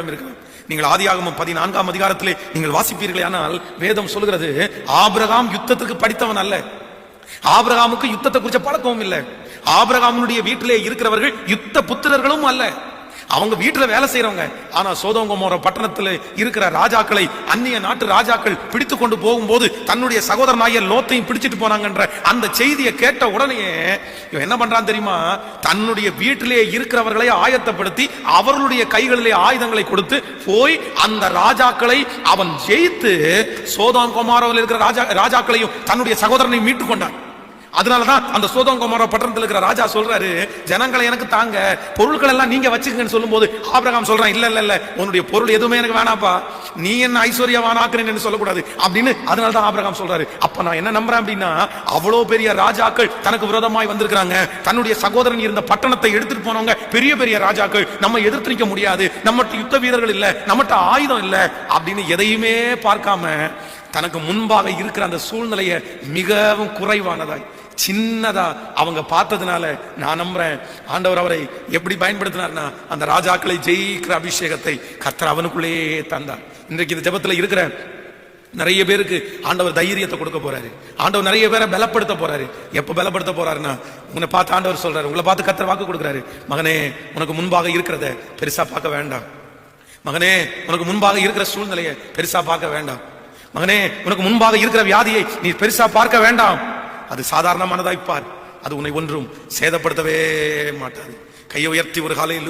நீங்கள் ஆதியாகமம் பதினான்காம் அதிகாரத்திலே நீங்கள் வாசிப்பீர்களே ஆனால் வேதம் சொல்கிறது ஆபிரகாம் யுத்தத்துக்கு படித்தவன் அல்ல. ஆபிரகாமுக்கு யுத்தத்தை குறிச்ச பழக்கமும் இல்லை. ஆபிரகாமுடைய வீட்டிலே இருக்கிறவர்கள் யுத்த புத்திரர்களும் அல்ல. அவங்க வீட்டில் வேலை செய்யறவங்க ஆனா சோதவங்கமோர பட்டணத்தில் இருக்கிற ராஜாக்களை அந்நிய நாட்டு ராஜாக்கள் பிடித்து கொண்டு போகும்போது தன்னுடைய சகோதரனாகிய லோத்தையும் பிடிச்சிட்டு போனாங்கன்ற அந்த செய்தியை கேட்ட உடனே இவன் என்ன பண்றான் தெரியுமா? தன்னுடைய வீட்டிலே இருக்கிறவர்களை ஆயத்தப்படுத்தி அவர்களுடைய கைகளிலே ஆயுதங்களை கொடுத்து போய் அந்த ராஜாக்களை அவன் ஜெயித்து சோதாம் குமாரவில் இருக்கிற ராஜா ராஜாக்களையும் தன்னுடைய சகோதரனை மீட்டு கொண்டான். அதனாலதான் அந்த சோதம் குமார பட்டணத்தில் இருக்கிற ராஜா சொல்றாரு ஜனங்களை எனக்கு தாங்க பொருட்கள் எல்லாம் நீங்க வச்சுக்கங்கன்னு சொல்லும்போது ஆபிரகாம் சொல்றான் இல்ல இல்ல இல்ல உன்னுடைய பொருள் எதுவுமே எனக்கு வேணாப்பா. நீ என்ன ஐஸ்வர்யவானாக்குறேன்னு சொல்லக்கூடாது. அப்படின்னு அதனால தான் ஆபிரகாம் சொல்றாரு. அப்ப நான் என்ன நம்புறேன் அப்படின்னா அவ்வளவு பெரிய ராஜாக்கள் தனக்கு விரோதமாய் வந்திருக்கிறாங்க. தன்னுடைய சகோதரன் இருந்த பட்டணத்தை எடுத்துட்டு போனவங்க பெரிய பெரிய ராஜாக்கள். நம்ம எதிர்த்து நிற்க முடியாது. நம்மகிட்ட யுத்த வீரர்கள் இல்ல நம்மகிட்ட ஆயுதம் இல்ல அப்படின்னு எதையுமே பார்க்காம தனக்கு முன்பாக இருக்கிற அந்த சூழ்நிலையை மிகவும் குறைவானதாய் சின்னதா அவங்க பார்த்ததுனால நான் நம்புறேன். ஆண்டவர் அவரை எப்படி பயன்படுத்தினார்னா அந்த ராஜாக்களை ஜெயிக்கிற அபிஷேகத்தை கர்த்தர் அவனுக்குள்ளேயே தந்தார். இன்றைக்கு இந்த ஜெபத்துல இருக்கிற நிறைய பேருக்கு ஆண்டவர் தைரியத்தை கொடுக்க போறாரு. ஆண்டவர் நிறைய பேரை பலப்படுத்த போறாரு. எப்ப பலப்படுத்த போறாருன்னா உன்னை பார்த்து ஆண்டவர் சொல்றாரு உங்களை பார்த்து கர்த்தர் வாக்கு கொடுக்குறாரு. மகனே உனக்கு முன்பாக இருக்கிறத பெருசா பார்க்க வேண்டாம். மகனே உனக்கு முன்பாக இருக்கிற சூழ்நிலையை பெருசா பார்க்க வேண்டாம். மகனே உனக்கு முன்பாக இருக்கிற வியாதியை நீ பெருசா பார்க்க வேண்டாம். அது சாதாரணமானதாய்ப்பார் அது உன்னை ஒன்றும் சேதப்படுத்தவே மாட்டாது. கையை உயர்த்தி ஒரு காலையில்